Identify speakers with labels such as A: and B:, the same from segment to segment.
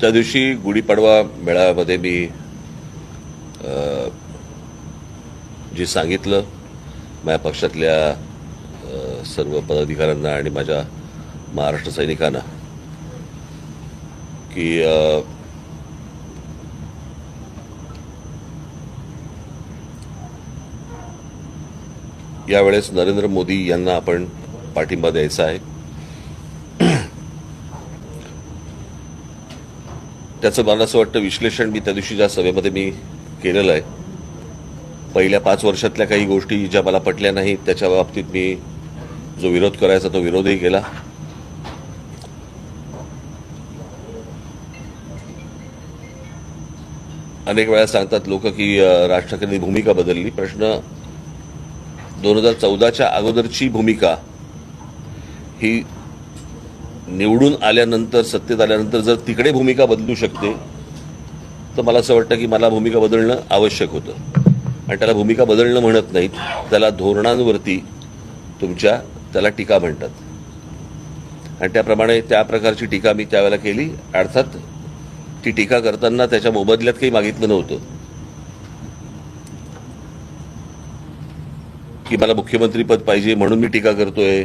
A: त्या दिवशी गुढीपाडवा मेळाव्यामध्ये मी जे सांगितलं माझ्या पक्षातल्या सर्व पदाधिकाऱ्यांना आणि माझ्या महाराष्ट्र सैनिकांना की यावेळेस नरेंद्र मोदी यांना आपण पाठिंबा द्यायचा आहे. त्याचं मला असं वाटतं विश्लेषण मी त्या दिवशी ज्या सभेमध्ये मी केलेलं आहे पहिल्या पाच वर्षातल्या काही गोष्टी ज्या मला पटल्या नाहीत त्याच्या बाबतीत मी जो विरोध करायचा तो विरोधही केला. अनेक वेळा सांगतात लोक की राज ठाकरेंनी भूमिका बदलली. प्रश्न दोन हजार चौदाच्या अगोदरची भूमिका ही निवडून आल्यानंतर सत्तेत आल्यानंतर जर तिकडे भूमिका बदलू शकते तर मला असं वाटतं की मला भूमिका बदलणं आवश्यक होतं. आणि त्याला भूमिका बदलणं म्हणत नाहीत. त्याला धोरणांवरती तुमच्या त्याला टीका म्हणतात. आणि त्याप्रमाणे त्या प्रकारची टीका मी त्यावेळेला केली. अर्थात ती टीका करताना त्याच्या मोबदल्यात काही मागितलं नव्हतं. की मला मुख्यमंत्रीपद पाहिजे म्हणून मी टीका करतोय.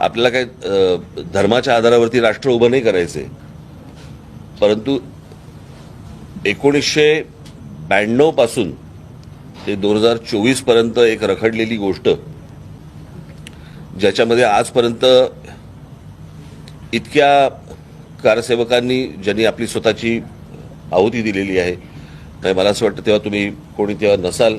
A: आपल्याला काय धर्माच्या आधारावरती राष्ट्र उभं नाही करायचे परंतु एकोणीसशे ब्याण्णवपासून ते दोन हजार चोवीसपर्यंत एक रखडलेली गोष्ट ज्याच्यामध्ये आजपर्यंत इतक्या कारसेवकांनी ज्यांनी आपली स्वतःची आहुती दिलेली आहे आणि मला असं वाटतं तेव्हा तुम्ही कोणी तेव्हा नसाल.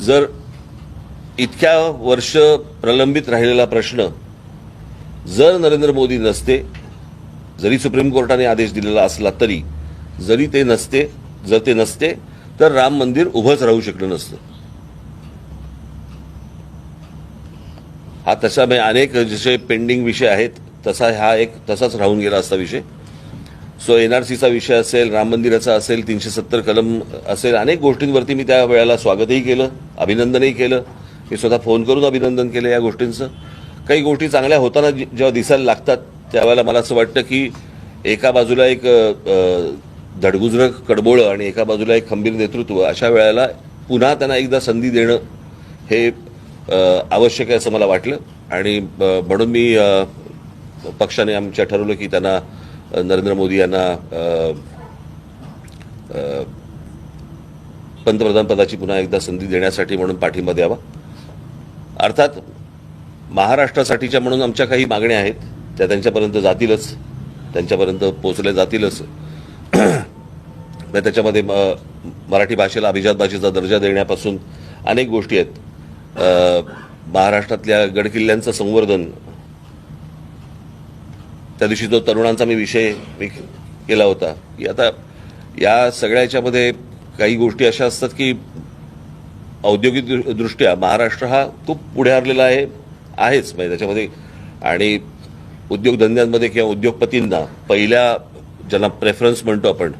A: जर इतक्या वर्ष प्रलंबित राहिलेला प्रश्न जर नरेंद्र मोदी नसते जरी सुप्रीम कोर्टाने आदेश दिलेला असला तरी जरी ते नसते जर ते नसते तर राम मंदिर उभंच राहू शकलं नसतं. हा तसा अनेक जसे पेंडिंग विषय आहेत तसा हा एक तसाच राहून गेला असता विषय. सो एन आर सीचा विषय असेल राम मंदिराचा असेल तीनशे सत्तर कलम असेल अनेक गोष्टींवरती मी त्या वेळेला स्वागतही केलं अभिनंदनही केलं. मी स्वतः फोन करून अभिनंदन केलं या गोष्टींचं. काही गोष्टी चांगल्या होताना जेव्हा दिसायला लागतात त्यावेळेला मला असं वाटतं की एका बाजूला एक अ, धडगुजरं कडबोळं आणि एका बाजूला एक खंबीर नेतृत्व अशा वेळेला पुन्हा त्यांना एकदा संधी देणं हे आवश्यक आहे असं मला वाटलं. आणि म्हणून मी पक्षाने आमच्या ठरवलं की त्यांना नरेंद्र मोदी यांना पंतप्रधान पदाची पुन्हा एकदा संधी देण्यासाठी म्हणून पाठिंबा द्यावा. अर्थात महाराष्ट्रासाठीच्या म्हणून आमच्या काही मागण्या आहेत त्या त्यांच्यापर्यंत जातीलच त्यांच्यापर्यंत पोचल्या जातीलच. तर त्याच्यामध्ये म- मराठी भाषेला अभिजात भाषेचा दर्जा देण्यापासून अनेक गोष्टी आहेत. महाराष्ट्रातल्या गडकिल्ल्यांचं संवर्धन त्या दिवशी जो तरुणांचा मी विषय मी केला होता. की आता या सगळ्या याच्यामध्ये काही गोष्टी अशा असतात की औद्योगिक दृष्ट्या महाराष्ट्र हा खूप पुढे हरलेला आहे आहेच. म्हणजे त्याच्यामध्ये आणि उद्योगधंद्यांमध्ये किंवा उद्योगपतींना पहिल्या ज्यांना प्रेफरन्स म्हणतो आपण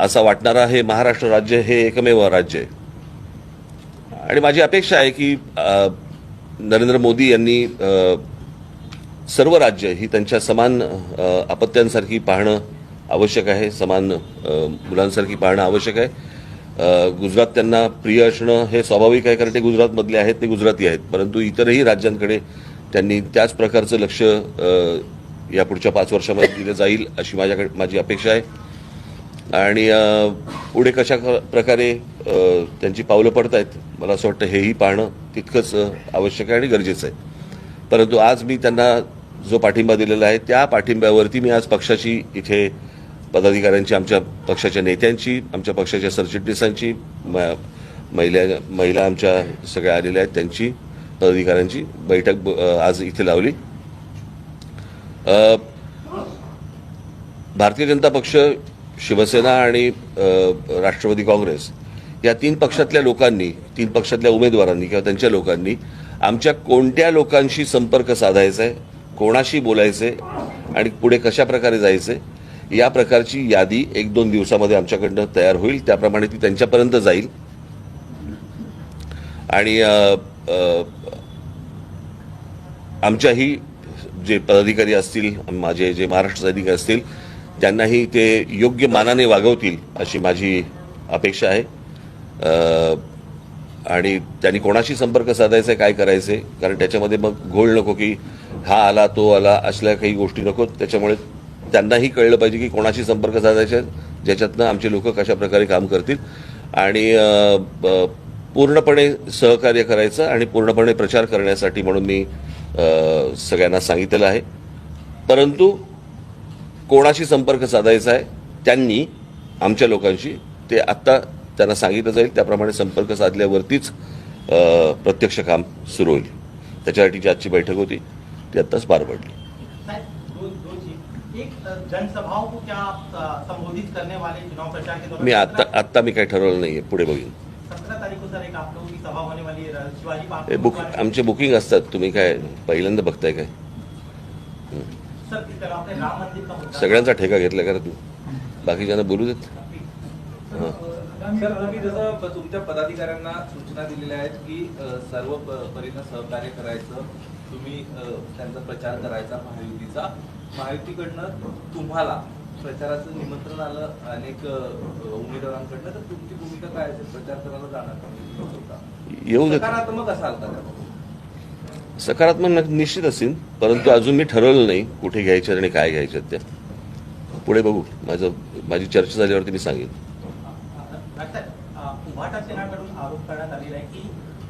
A: असा वाटणारा हे महाराष्ट्र राज्य हे एकमेव राज्य आहे. आणि माझी अपेक्षा आहे की नरेंद्र मोदी यांनी सर्व राज्य ही त्यांच्या समान अ, अपत्यांसारखी पाहणं आवश्यक आहे समान मुलांसारखी पाहणं आवश्यक आहे. गुजरात त्यांना प्रिय असणं हे स्वाभाविक आहे कारण ते गुजरातमधले आहेत ते गुजराती आहेत. परंतु इतरही राज्यांकडे त्यांनी त्याच प्रकारचं लक्ष या पुढच्या पाच वर्षामध्ये दिलं जाईल अशी माझ्याकडे माझी अपेक्षा आहे. आणि पुढे कशा क- प्रकारे त्यांची पावलं पडत आहेत मला असं वाटतं हेही पाहणं तितकंच आवश्यक आहे आणि गरजेचं आहे. परंतु आज मी त्यांना जो पाठिंबा दिलेला आहे त्या पाठिंब्यावरती मी आज पक्षाची इथे पदाधिकाऱ्यांची आमच्या पक्षाच्या नेत्यांची आमच्या पक्षाच्या सरचिटणीसांची महिला महिला आमच्या सगळ्या आलेल्या आहेत त्यांची पदाधिकाऱ्यांची बैठक आज इथे लावली. भारतीय जनता पक्ष शिवसेना आणि राष्ट्रवादी काँग्रेस या तीन पक्षातल्या लोकांनी तीन पक्षातल्या उमेदवारांनी किंवा त्यांच्या लोकांनी आमच्या कोणत्या लोकांशी संपर्क साधायचा आहे कोणाशी बोलायचे आणि पुढे कशा प्रकारे जायचे या प्रकारची यादी एक दोन दिवसामध्ये आमच्याकडनं तयार होईल. त्याप्रमाणे ती त्यांच्यापर्यंत जाईल. आणि आमच्याही जे पदाधिकारी असतील माझे जे महाराष्ट्र सैनिक असतील त्यांनाही ते योग्य मानाने वागवतील अशी माझी अपेक्षा आहे. आणि त्यांनी कोणाशी संपर्क साधायचा आहे काय करायचे कारण त्याच्यामध्ये मग घोळ नको की हा आला तो आला असल्या काही गोष्टी नको. त्याच्यामुळे त्यांनाही कळलं पाहिजे की कोणाशी संपर्क साधायचे ज्याच्यातनं आमचे लोक कशा प्रकारे काम करतील. आणि पूर्णपणे सहकार्य करायचं आणि पूर्णपणे प्रचार करण्यासाठी म्हणून मी सगळ्यांना सांगितलेलं आहे. परंतु कोणाशी संपर्क साधायचा आहे त्यांनी आमच्या लोकांशी ते आत्ता त्यांना सांगितलं जाईल. त्याप्रमाणे संपर्क साधल्यावरतीच प्रत्यक्ष काम सुरू होईल. त्याच्यासाठीची आजची बैठक होती. ती आत्ताच पार पडली.
B: साहब, दो दो चीज एक अ, जनसभाओं को क्या आप अ, संबोधित करने वाले चुनाव प्रचार के दौरान
A: मी आत्ता आत्ता मी काही ठरवलं नाहीये पुढे बघीन.
B: सत्रह तारीख को सर एक आप लोगों की सभा होने वाली र- शिवाजी पार्क
A: बुक आमचे बुकिंग असतात तुम्ही काय पहिल्यांदा बघताय काय?
B: सर इस तरह आपने राम मंदिर का मुद्दा
A: सगळ्यांचा ठेका घेतला का तू बाकीच्यांना बोलू देत. हां.
C: सर तुम्ही जसं प- तुमच्या पदाधिकाऱ्यांना सूचना दिलेल्या आहेत की सर्व प- परीनं सहकार्य करायचं. तुम्ही त्यांचा प्रचार करायचा महायुतीचा. महायुतीकडनं तुम्हाला प्रचाराचं निमंत्रण आलं अनेक उमेदवारांकडनं तर तुमची भूमिका काय असेल? प्रचार करायला जाणार का?
A: येऊ
C: सकारात्मक असाल का?
A: सकारात्मक न- निश्चित असतील परंतु अजून मी ठरवलं नाही कुठे घ्यायच्यात आणि काय घ्यायच्यात त्या पुढे बघू. माझं माझी चर्चा झाल्यावरती मी सांगेन.
B: आरोप करण्यात आलेला आहे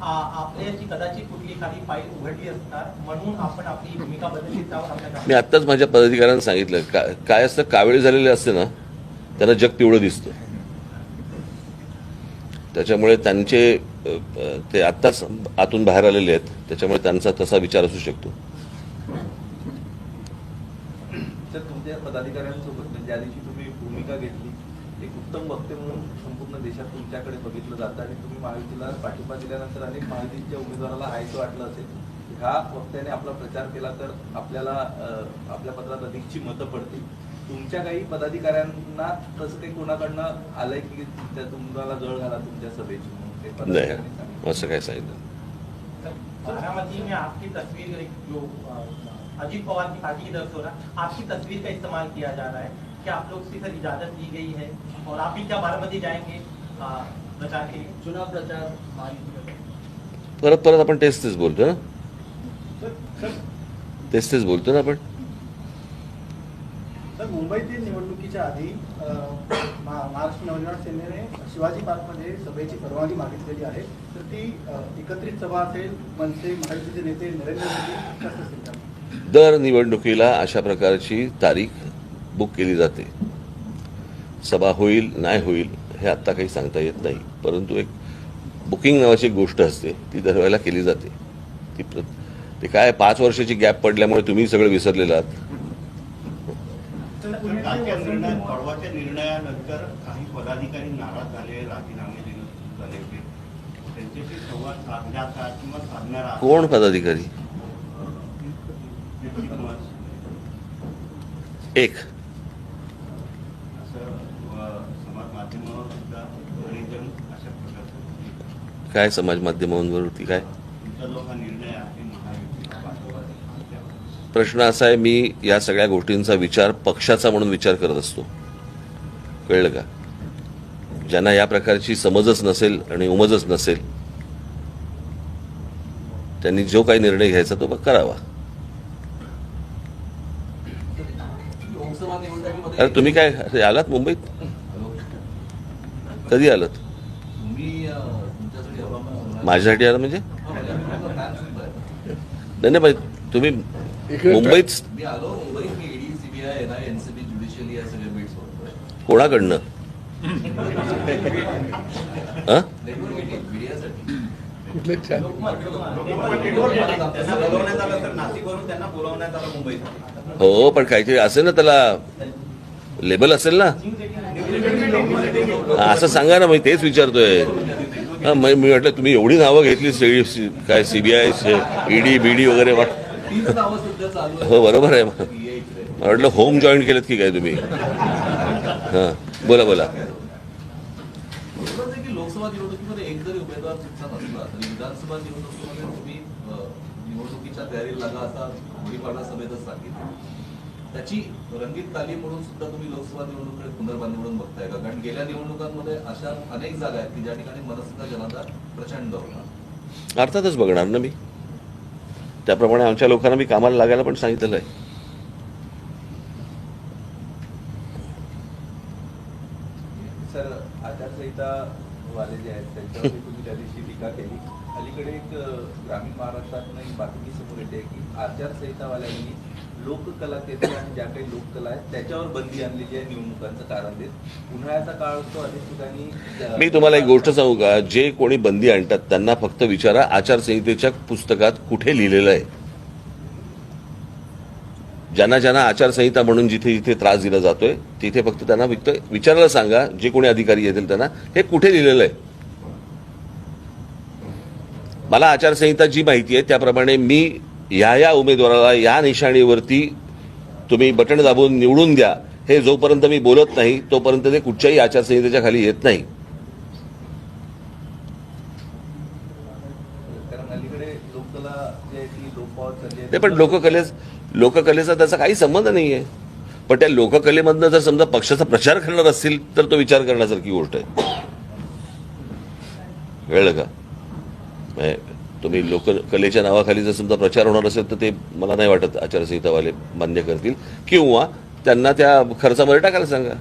B: आपल्याची कदाचित कुठली काही फाईल उघडली असणार म्हणून आपण आपली भूमिका बदलली त्यावर आपल्या
A: मी आत्ताच माझ्या पदाधिकाऱ्यांना सांगितलं का काय असतं कावेळ झालेले असते ना त्यांना जग पिवळं दिसतं. त्याच्यामुळे त्यांचे ते आत्ताच आतून बाहेर आलेले आहेत त्याच्यामुळे त्यांचा तसा विचार असू शकतो.
C: तुमच्या पदाधिकाऱ्यांसोबत म्हणजे ज्या दिवशी तुम्ही भूमिका घेतली एक उत्तम वक्ते म्हणून संपूर्ण देशात तुमच्याकडे बघितलं जातं आणि तुम्ही महायुतीला पाठिंबा दिल्यानंतर अनेक महायुतीच्या उमेदवाराला हायचं वाटलं असेल. ह्या वक्त्याने आपला प्रचार केला तर आपल्याला आपल्या पत्रात अधिकची मतं पडतील. तुमच्या काही पदाधिकाऱ्यांना तसं काही कोणाकडनं आलंय की त्या तुम्हाला जळ घाला तुमच्या सभेची.
A: नाही. असं काय सांगितलं
B: बारामती में आपकी तस्वीर एक जो अ, अजीत पवार की पार्टी की तरफ से हो रहा आपकी तस्वीर का इस्तेमाल किया जा रहा है। क्या आप लोग से सर इजाजत दी गई है? और आप भी क्या बारामती जाएंगे प्रचार के लिए? चुनाव प्रचार
A: परत परत आपण तेच तेच बोलतो ना? तेच तेच बोलतो ना आपण?
D: तर मुंबईतील निवडणुकीच्या आधी महाराष्ट्र नवनिर्माण सेनेने शिवाजी पार्कमध्ये सभेची परवानगी मागितलेली आहे. तर ती एकत्रित सभा असेल मनसे महायुतीचे नेते नरेंद्र मोदी का?
A: दर निवडणुकीला अशा प्रकारची तारीख बुक केली जाते. सभा होईल नाही होईल हे आत्ता काही सांगता येत नाही. परंतु एक बुकिंग नावाची एक गोष्ट असते ती दरवेळेला केली जाते. ती प्र ते काय पाच वर्षाची गॅप पडल्यामुळे तुम्ही सगळं विसरलेलं आहात?
E: निर्णयानंतर काही पदाधिकारी नाराज झाले राजीनामे देणं सुरू झाले होते त्यांच्याशी संवाद साधण्यात आहात किंवा साधणार आहात
A: कोण पदाधिकारी
E: व्यक्ती किंवा
A: एक
E: असं अ, समाज माध्यमावर सुद्धा बरेच जण अशा प्रकारचं
A: काय समाज माध्यमांवरती काय? प्रश्न असा आहे मी या सगळ्या गोष्टींचा विचार पक्षाचा म्हणून विचार करत असतो. कळलं का? ज्यांना या प्रकारची समजच नसेल आणि उमजच नसेल त्यांनी जो काही निर्णय घ्यायचा तो करावा. अरे तुम्ही काय आलात मुंबईत? कधी आलात? माझ्यासाठी आला म्हणजे. नाही नाही तुम्ही मुंबईत कोणाकडनं? हं? हो पण काहीतरी असेल ना त्याला. लेबल असेल ना? असं सांगा ना मी तेच विचारतोय. हा, मी मी म्हटलं तुम्ही एवढी नावं घेतली सगळी सी- काय सीबीआय ईडी बीडी वगैरे वा-
C: तीच नावं सध्या चालू आहेत.
A: हो बरोबर आहे मला. वाटलं होम जॉईन केलं की काय तुम्ही हां बोला बोला
C: लोकसभा निवडणुकीमध्ये एक जरी उमेदवार तुमचा नसला तरी विधानसभा निवडणुकीमध्ये तुम्ही अं, निवडणुकीच्या तयारीला लागा असा गुढीपाडा सभेतच सांगितलं त्याची रंगीत तालीम म्हणून सुद्धा तुम्ही लोकसभा निवडणुकीकडे पुनर्बांधणी म्हणून बघताय का? कारण गेल्या निवडणुकांमध्ये अशा अनेक जागा आहेत की ज्या ठिकाणी मनसेचा जनाधार प्रचंड होता
A: अर्थातच बघणार ना मी. त्याप्रमाणे आमच्या लोकांना मी कामाला लागायला पण सांगितलेलं आहे.
C: सर
F: आचारसंहिता वाले जे आहेत त्या दिवशी टीका केली. अलीकडे एक ग्रामीण महाराष्ट्रात एक बातमी समोर येते की आचारसंहितावाल्यांनी लोककला केंद्र आणि ज्या काही लोककला आहेत त्याच्यावर बंदी आणलेली आहे निवडणुकांचं कारण देत उन्हाळ्याचा काळ असतो अनेक ठिकाणी
A: मी तुम्हाला एक गोष्ट सांगू का? जे कोणी बंदी आणतात त्यांना फक्त विचारा आचारसंहितेच्या पुस्तकात कुठे लिहिलेलं आहे. ज्यांना ज्यांना आचारसंहिता म्हणून जिथे जिथे त्रास दिला जातोय तिथे फक्त त्यांना फक्त विचारायला सांगा जे कोणी अधिकारी येतील त्यांना हे कुठे लिहिलेलं आहे? मला आचारसंहिता जी माहिती आहे त्याप्रमाणे मी ह्या या उमेदवाराला या निशाणीवरती तुम्ही बटण दाबून निवडून द्या. हे जोपर्यंत मी बोलत नाही तोपर्यंत ते कुठच्याही आचारसंहितेच्या खाली येत नाही. ती पण लोककले लोककलेचा त्याचा काही संबंध नाही आहे पण त्या लोककलेमधनं जर समजा पक्षाचा प्रचार करणार असतील तर तो विचार करण्यासारखी गोष्ट आहे. कळलं का म्हणजे तुम्ही लोककलेच्या नावाखाली जर समजा प्रचार होणार असेल तर ते मला नाही वाटत आचारसंहितावाले मान्य करतील. किंवा त्यांना त्या खर्चामध्ये टाकायला सांगा.